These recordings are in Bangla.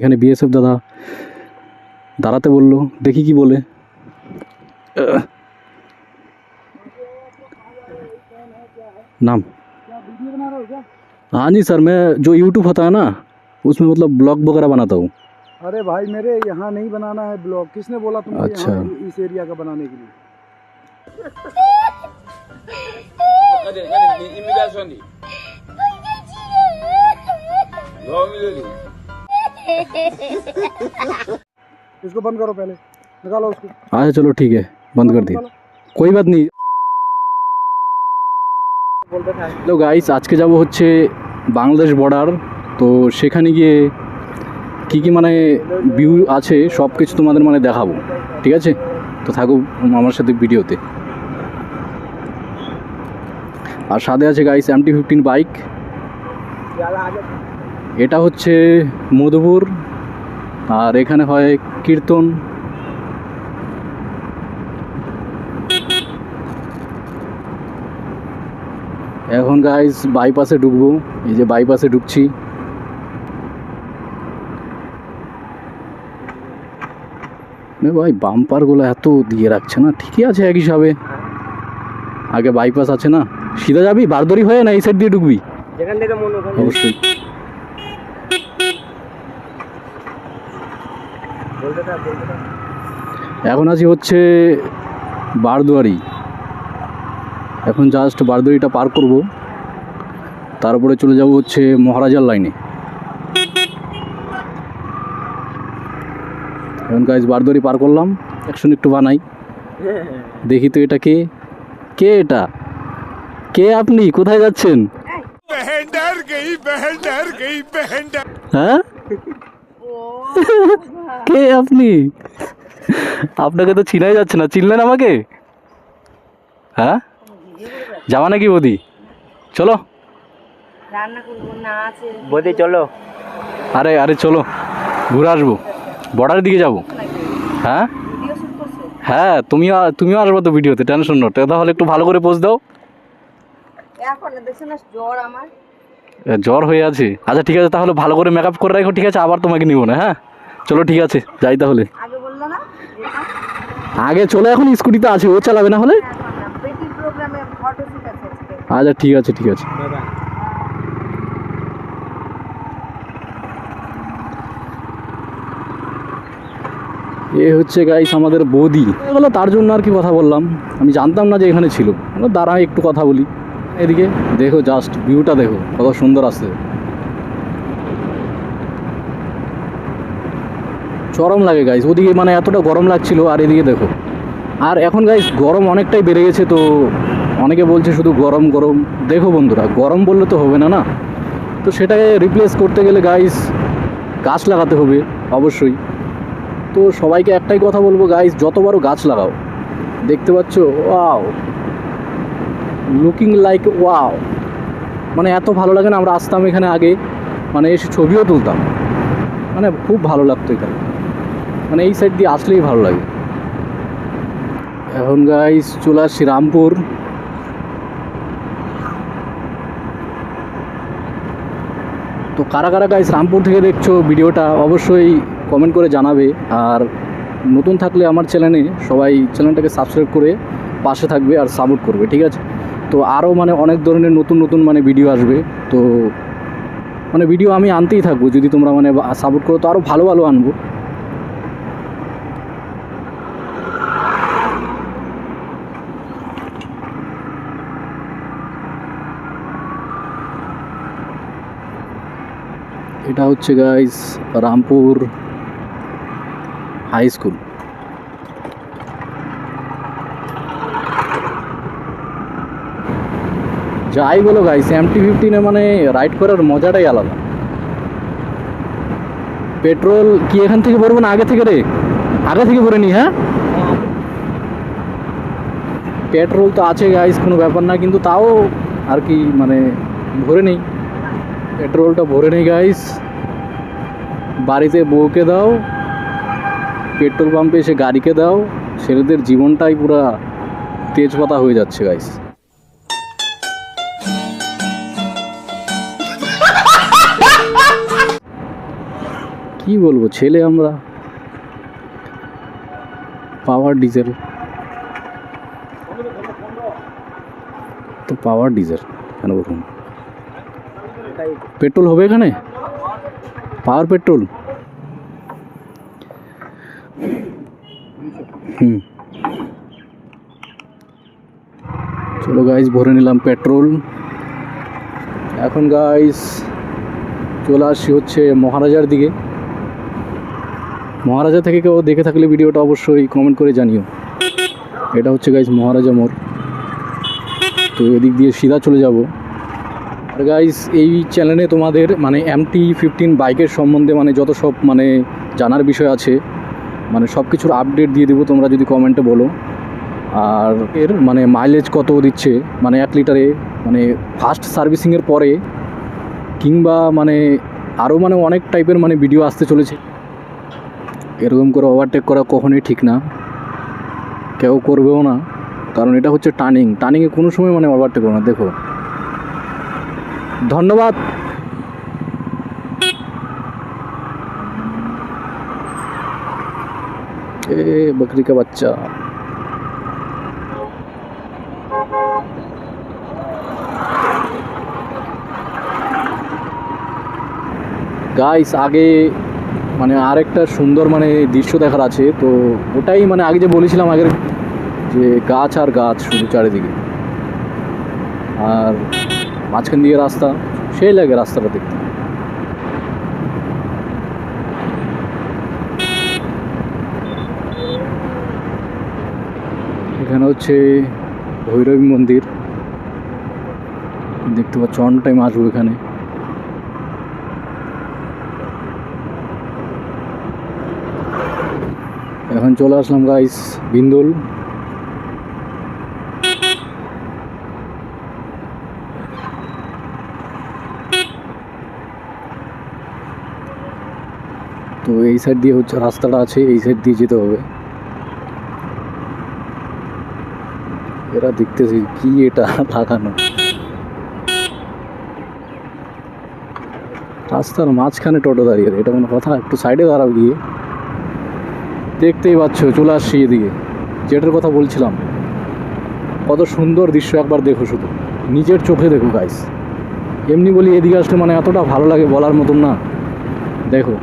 এখানে বিএসএফ দাদা দাঁড়াতে বললো দেখি কি বলে আহ। नाम हाँ जी सर मैं जो यूट्यूब होता है ना उसमें मतलब ब्लॉग वगैरह बनाता हूँ अरे भाई मेरे यहाँ नहीं बनाना है ब्लॉग किसने बोला तुमको अच्छा। यहाँ इस एरिया का बनाने के लिए Hadi hadi इसको बंद करो पहले निकालो उसको अच्छा चलो ठीक है बंद कर दिए कोई बात नहीं হ্যালো গাইস আজকে যাব হচ্ছে বাংলাদেশ বর্ডার তো সেখানে গিয়ে কী কী মানে ভিউ আছে সব কিছু তোমাদের মানে দেখাবো ঠিক আছে তো থাকো আমার সাথে ভিডিওতে আর সাথে আছে গাইস এমটি ফিফটিন বাইক এটা হচ্ছে মধুপুর আর এখানে হয় কীর্তন। এখন গাইস বাইপাসে ঢুকবো এই যে বাইপাসে ঢুকছি। ভাই বাম্পারগুলো এত দিয়ে রাখছে না ঠিকই আছে এক হিসাবে। আগে বাইপাস আছে না? সিধা যাবি? বারদরি হয়ে না এই সাইড দিয়ে ঢুকবি? অবশ্যই বলতে থাক বলতে থাক এখন আছি হচ্ছে বারদুয়ারি। এখন জাস্ট বারদুয়ারিটা পার করব। তারপরে চলে যাব হচ্ছে মহারাজার লাইনে এখন গাইজ বারদুয়ারি পার করলাম। একশন একটু বানাই। দেখি তো এটা কে। কে এটা? কে আপনি? কোথায় যাচ্ছেন? হ্যাঁ? কে আপনি? আপনাকে তো চিনাই যাচ্ছে না। চিনলেন আমাকে? হ্যাঁ? যাওয়া নাকি বৌদি? চলো। রান্না করব না আছে। বদি চলো। আরে আরে চলো। ঘুরে আসব। বর্ডারের দিকে যাব। হ্যাঁ? হ্যাঁ তুমিও তুমিও আসব তো ভিডিওতে টেনশন নো। তাহলে একটু ভালো করে পোজ দাও। এখন না দেখছ না জ্বর আমার। জ্বর হয়ে আছে। আচ্ছা ঠিক আছে তাহলে ভালো করে মেকআপ করে রাখো ঠিক আছে আবার তোমাকে নিব না হ্যাঁ? চলো ঠিক আছে যাই তাহলে। আগে চলে এখন স্কুটিতে আছে ও চালাবে না হলে? আচ্ছা ঠিক আছে ঠিক আছে। এ হচ্ছে গাইস আমাদের বৌদি। এগুলো তার জন্য আর কি কথা বললাম। আমি জানতাম না যে এখানে ছিল। দাঁড়া একটু কথা বলি। এদিকে? দেখো জাস্ট ভিউটা দেখো, কত সুন্দর আসছে। চরম লাগে গাইস ওদিকে মানে এতটা গরম লাগছিল, আর এদিকে দেখো। আর এখন গাইস গরম অনেকটাই বেড়ে গেছে, তো অনেকে বলছে শুধু গরম গরম। দেখো, বন্ধুরা, গরম বললে তো হবে না না? তো সেটাকে রিপ্লেস করতে গেলে গাইস গাছ লাগাতে হবে, অবশ্যই। তো সবাইকে একটাই কথা বলব গাইস যত বড় গাছ লাগাও, দেখতে পাচ্ছ? ওয়াও লুকিং লাইক ওয়াও মানে এত ভালো লাগে না, আমরা আসতাম এখানে আগে মানে এসে ছবিও তুলতাম। মানে খুব ভালো লাগতো এখানে। মানে এই সাইড দিয়ে আসলেই ভালো লাগে। এখন গাইস চলে আসছি রামপুর। তো কারা কারা গাইস রামপুর থেকে দেখছ ভিডিওটা, অবশ্যই কমেন্ট করে জানাবে। আর নতুন থাকলে আমার চ্যানেলে সবাই চ্যানেলটাকে সাবস্ক্রাইব করে পাশে থাকবে আর সাপোর্ট করবে, ঠিক আছে? তো আরও মানে অনেক ধরনের নতুন নতুন মানে ভিডিও আসবে। তো মানে ভিডিও আমি আনতেই থাকব, যদি তোমরা মানে সাপোর্ট করো তো আরও ভালো ভালো আনব। এটা হচ্ছে গাইস রামপুর হাই স্কুল যাই বলো গাইস এমটি ফিফটিনে মানে রাইড করার মজাটাই আলাদা। পেট্রোল কি এখান থেকে ভরবো না আগে থেকে রে? আগে থেকে ভরে নি হ্যাঁ? পেট্রোল তো আছে গাইস কোনো ব্যাপার না, কিন্তু তাও আর কি মানে ভরে নেই। পেট্রোলটা ভরে নেই গাইস বাড়িতে বউকে দাও পেট্রোল পাম্পে এসে গাড়িকে দাও, ছেলেদের জীবনটাই পুরা তেজপাতা হয়ে যাচ্ছে গাইস কি বলব, ছেলে আমরা। Power diesel. তো পাওয়ার ডিজেল, কেন বলুন? পেট্রোল হবে এখানে? Power petrol? হুম। চলো গাইস ভরে নিলাম পেট্রোল। এখন গাইস চলে আসি হচ্ছে মহারাজার দিকে। মহারাজা থেকে কেউ দেখে থাকলে ভিডিওটা অবশ্যই কমেন্ট করে জানিও। এটা হচ্ছে গাইস মহারাজা মোড়। তো এদিক দিয়ে সিধা চলে যাব। আর গাইস এই চ্যানেলে তোমাদের মানে এমটি ফিফটিন বাইকের সম্বন্ধে মানে যত সব মানে জানার বিষয় আছে মানে সব কিছুর আপডেট দিয়ে দেবো তোমরা যদি কমেন্টে বলো। আর এর মানে মাইলেজ কত দিচ্ছে মানে এক লিটারে মানে ফার্স্ট সার্ভিসিংয়ের পরে কিংবা মানে আরও মানে অনেক টাইপের মানে ভিডিও আসতে চলেছে। এরকম করে ওভারটেক করা কখনোই ঠিক না কেউ করবেও না কারণ এটা হচ্ছে টার্নিং টার্নিংয়ে কোনো সময় মানে ওভারটেক করো না দেখো ধন্যবাদ ए बकरी का बच्चा গাইস আগে মানে আরেকটা সুন্দর মানে দৃশ্য দেখার আছে, তো ওটাই মানে আগে যে বলেছিলাম আগের যে গাছ আর গাছ শুধু চারিদিকে। আর মাঝখান দিয়ে রাস্তা, সেই লাগে রাস্তাটা দেখতে। এখানে হচ্ছে ভৈরবী মন্দির। দেখতে পাচ্ছ অন টাইম আসব এখানে। এখন চলে আসলাম গাইস বিন্দুল। তো এই সাইড দিয়ে হচ্ছে রাস্তাটা আছে, এই সাইড দিয়ে যেতে হবে। এরা দেখতেছি কি এটা লাগানো। রাস্তার মাঝখানে টোটো দাঁড়িয়ে। এটা কোনো কথা? একটু সাইডে দাঁড়াও গিয়ে। দেখতেই পাচ্ছ, চলে আসছি এদিকে। যেটার কথা বলছিলাম, কত সুন্দর দৃশ্য একবার দেখো শুধু। নিজের চোখে দেখো গাইস এমনি বলি এদিকে আসলে মানে এতটা ভালো লাগে বলার মতন না। দেখো,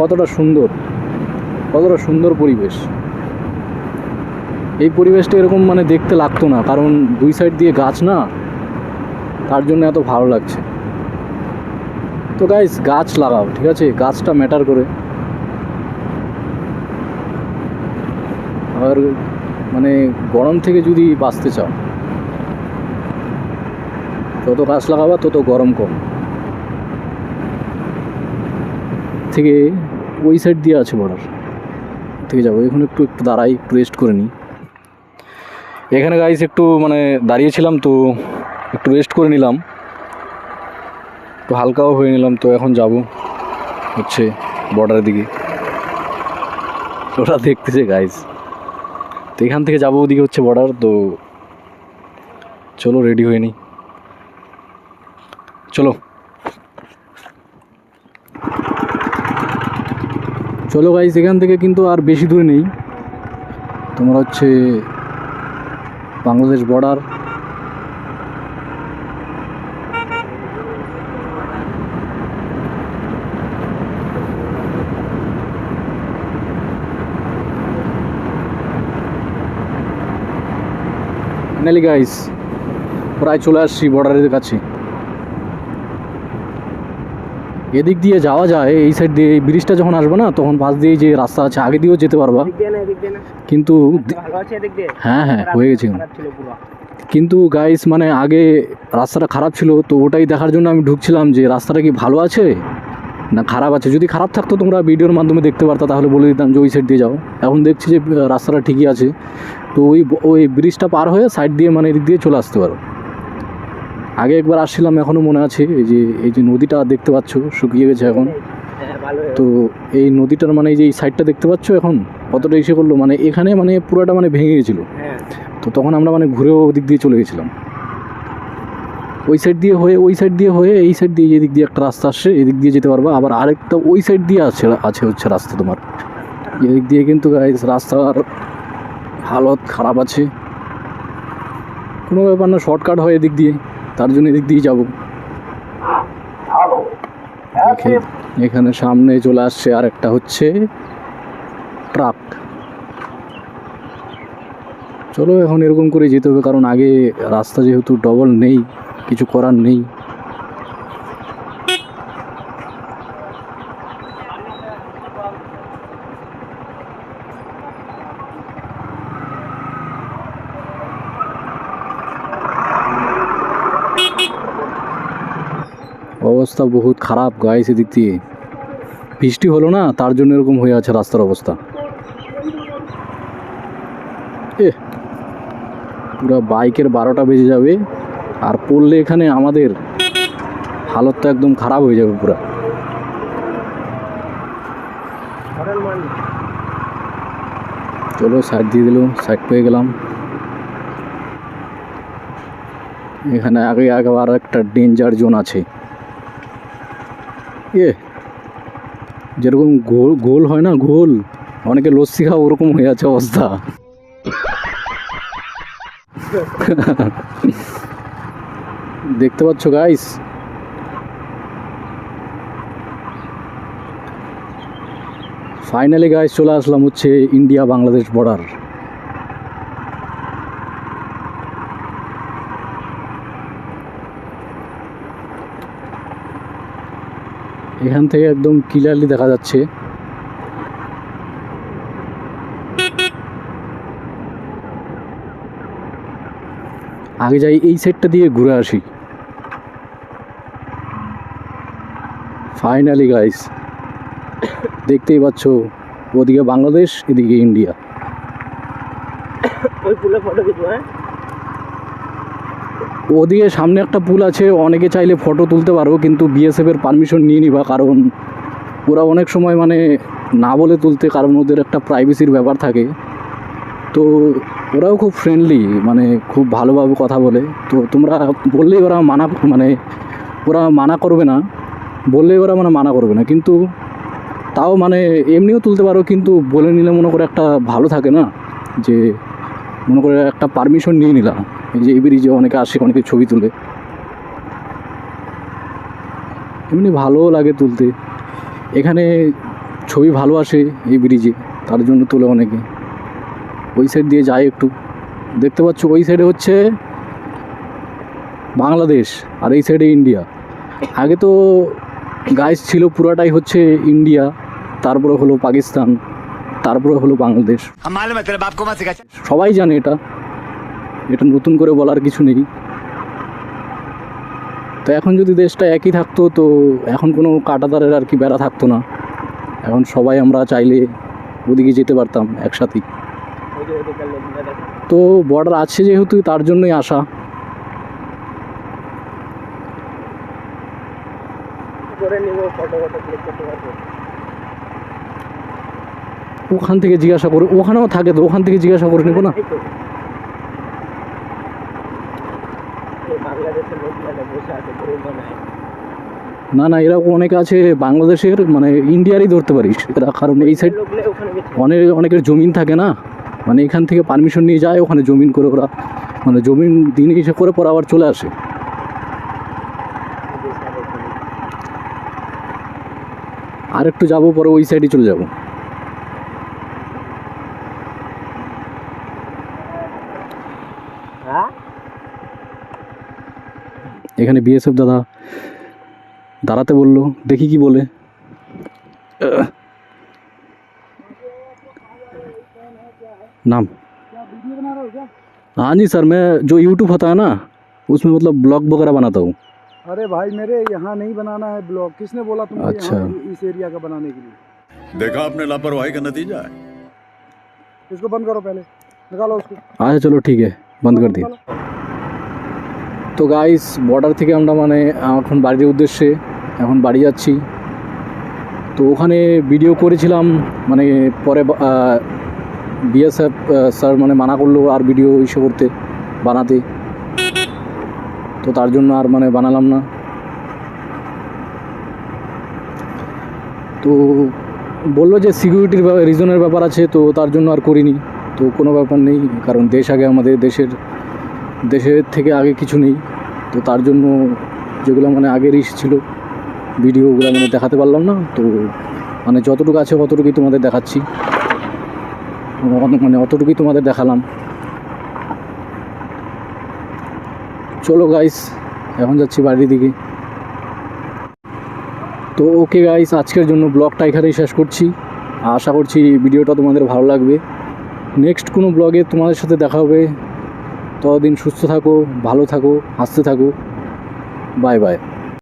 কতটা সুন্দর কতটা সুন্দর পরিবেশ। এই পরিবেশটা এরকম মানে দেখতে লাগতো না, কারণ দুই সাইড দিয়ে গাছ না, তার জন্য এত ভালো লাগছে। তো গাইস গাছ লাগাও, ঠিক আছে? গাছটা ম্যাটার করে। আর মানে গরম থেকে যদি বাঁচতে চাও, যত গাছ লাগাবা তত গরম কম। থেকে ওই সাইড দিয়ে আছে বর্ডার থেকে যাব, এখন একটু একটু দাঁড়াই, একটু রেস্ট করে নিই। এখানে গাইস একটু মানে দাঁড়িয়েছিলাম তো একটু রেস্ট করে নিলাম। একটু হালকাও হয়ে নিলাম তো এখন যাব হচ্ছে বর্ডারের দিকে। ওরা দেখতেছে গাইস তো এখান থেকে যাব, ওদিকে হচ্ছে বর্ডার তো চলো রেডি হয়ে নিই। চলো। চলো গাইস এখান থেকে কিন্তু আর বেশি দূরে নেই। তোমার হচ্ছে বাংলাদেশ বর্ডার ফাইনালি গাইস প্রায় চলে আসছি বর্ডারের কাছে। এদিক দিয়ে যাওয়া যায় এই সাইড দিয়ে এই ব্রিজটা যখন আসবে না তখন পাশ দিয়ে যে রাস্তা আছে আগে দিয়েও যেতে পারবা। কিন্তু হ্যাঁ হ্যাঁ হয়ে গেছে। কিন্তু গাইস মানে আগে রাস্তাটা খারাপ ছিল তো ওটাই দেখার জন্য আমি ঢুকছিলাম যে রাস্তাটা কি ভালো আছে না খারাপ আছে। যদি খারাপ থাকতো তোমরা ভিডিওর মাধ্যমে দেখতে পারতা তাহলে বলে দিতাম যে ওই সাইড দিয়ে যাও। এখন দেখছি যে রাস্তাটা ঠিকই আছে। তো ওই ওই ব্রিজটা পার হয়ে সাইড দিয়ে মানে এদিক দিয়ে চলে আসতে পারো। আগে একবার আসছিলাম এখনও মনে আছে এই যে এই যে নদীটা দেখতে পাচ্ছ, শুকিয়ে গেছে এখন। তো এই নদীটার মানে এই যে এই সাইডটা দেখতে পাচ্ছ এখন? কতটা ইসে করল মানে এখানে মানে পুরোটা মানে ভেঙে গেছিল। তো তখন আমরা মানে ঘুরেও ওদিক দিয়ে চলে গেছিলাম। ওই সাইড দিয়ে হয়ে, ওই সাইড দিয়ে হয়ে, এই সাইড দিয়ে এদিক দিয়ে একটা রাস্তা আসছে, এদিক দিয়ে যেতে পারবা। আবার আরেকটা ওই সাইড দিয়ে আছে আছে হচ্ছে রাস্তা তোমার। এদিক দিয়ে কিন্তু রাস্তার হালত খারাপ আছে। কোনো ব্যাপার না শর্টকাট হয় এদিক দিয়ে। তার জন্য এদিক দিয়ে যাব। এখানে সামনে চলে আসছে আর একটা হচ্ছে ট্রাক চলো এখন এরকম করে যেতে হবে, কারণ আগে রাস্তা যেহেতু ডবল নেই, কিছু করার নেই। অবস্থা বহুত খারাপ গাইস এদিক দিয়ে। বৃষ্টি হলো না, তার জন্য এরকম হয়ে আছে রাস্তার অবস্থা। এ পুরো বাইকের বারোটা বেজে যাবে, আর পড়লে এখানে আমাদের হালতটা একদম খারাপ হয়ে যাবে পুরো। চলো সাইড দিয়ে দিল সাইড পেয়ে গেলাম। এখানে আগে আগে আর একটা ডেঞ্জার জোন আছে। এ, যেরকম গোল গোল হয় না, গোল? অনেকে লস্যি খাওয়া ওরকম হয়ে আছে অবস্থা। দেখতে পাচ্ছ গাইস ফাইনালি গাইস চলে আসলাম হচ্ছে ইন্ডিয়া বাংলাদেশ বর্ডার এখান থেকে একদম ক্লিয়ারলি দেখা যাচ্ছে। আগে যাই এই সাইডটা দিয়ে ঘুরে আসি। ফাইনালি গাইস দেখতেই পাচ্ছ, ওদিকে বাংলাদেশ, এদিকে ইন্ডিয়া ওই পুলে ফটো ওদিকে সামনে একটা পুল আছে, অনেকে চাইলে ফটো তুলতে পারো, কিন্তু বিএসএফ এর পারমিশন নিয়ে নিবা, কারণ ওরা অনেক সময় মানে না বলে তুলতে কারণ ওদের একটা প্রাইভেসির ব্যাপার থাকে। তো ওরাও খুব ফ্রেন্ডলি মানে খুব ভালোভাবে কথা বলে। তো তোমরা বললেই ওরা মানা মানে ওরা মানা করবে না, বললেই ওরা মানে মানা করবে না। কিন্তু তাও মানে এমনিও তুলতে পারো, কিন্তু বলে নিলে মনে করে একটা ভালো থাকে না, যে মনে করে একটা পারমিশন নিয়ে নিলাম এই যে এই ব্রিজে অনেকে আসে অনেকে ছবি তুলে। এমনি ভালোও লাগে তুলতে। এখানে ছবি ভালো আসে এই ব্রিজে তার জন্য তোলে অনেকে। ওই সাইড দিয়ে যায় একটু। দেখতে পাচ্ছ ওই সাইডে হচ্ছে বাংলাদেশ আর এই সাইডে ইন্ডিয়া আগে তো গাইস ছিল পুরাটাই হচ্ছে ইন্ডিয়া তারপরে হলো পাকিস্তান তারপরে হলো বাংলাদেশ। সবাই জানে এটা। এটা নতুন করে বলার কিছু নেই। তো এখন যদি দেশটা একই থাকতো, তো এখন কোনো কাটাতারের আর কি বেড়া থাকতো না। এখন সবাই আমরা চাইলে ওদিকে যেতে পারতাম একসাথেই। তো বর্ডার আছে যেহেতু, তার জন্যই আসা। ওখান থেকে জিজ্ঞাসা করে, ওখানেও থাকে তো, ওখান থেকে জিজ্ঞাসা করে নেব না? না না এরকম অনেকে আছে বাংলাদেশের মানে ইন্ডিয়ারই ধরতে পারিস। এরা কারণ এই সাইড অনেক, অনেকের জমিন থাকে না। মানে এখান থেকে পারমিশন নিয়ে যায়, ওখানে জমিন করে ওরা মানে জমিন দিন এসে করে পর আবার চলে আসে। আর একটু যাব, পরে ওই সাইডে চলে যাব। এখানে বিএসএফ দাদা দাঁড়াতে বললো দেখি কি বলে नाम हाँ जी सर मैं जो यूट्यूब होता है ना उसमें मतलब ब्लॉग वगैरह बनाता हूँ अरे भाई मेरे यहाँ नहीं बनाना है ब्लॉग किसने बोला तुमको अच्छा। यहाँ इस एरिया का बनाने के लिए देखा आपने लापरवाही का नतीजा है इसको बंद करो पहले निकालो उसको আচ্ছা চলো ঠিক আছে বন্ধ করে দিই তো গাইস বর্ডার থেকে আমরা মানে এখন বাড়ির উদ্দেশ্যে এখন বাড়ি যাচ্ছি। তো ওখানে ভিডিও করেছিলাম মানে পরে বিএসএফ স্যার মানে মানা করল আর ভিডিও ইস্যু করতে, বানাতে। তো তার জন্য আর মানে বানালাম না। তো বলল যে সিকিউরিটির রিজনের ব্যাপার আছে, তো তার জন্য আর করিনি। তো কোনো ব্যাপার নেই, কারণ দেশ আগে আমাদের দেশের দেশের থেকে আগে কিছু নেই, তো তার জন্য যেগুলো মানে আগের ইস ছিল ভিডিওগুলো মানে দেখাতে পারলাম না, তো মানে যতটুকু আছে অতটুকুই তোমাদের দেখাচ্ছি। অত- মানে অতটুকুই তোমাদের দেখালাম। চলো গাইস এখন যাচ্ছি বাড়ির দিকে। তো ওকে গাইস আজকের জন্য ব্লগটা এখানেই শেষ করছি। আশা করছি ভিডিওটা তোমাদের ভালো লাগবে। নেক্সট কোনো ব্লগে তোমাদের সাথে দেখা হবে। ততদিন সুস্থ থাকো ভালো থাকো হাসতে থাকো। Bye bye.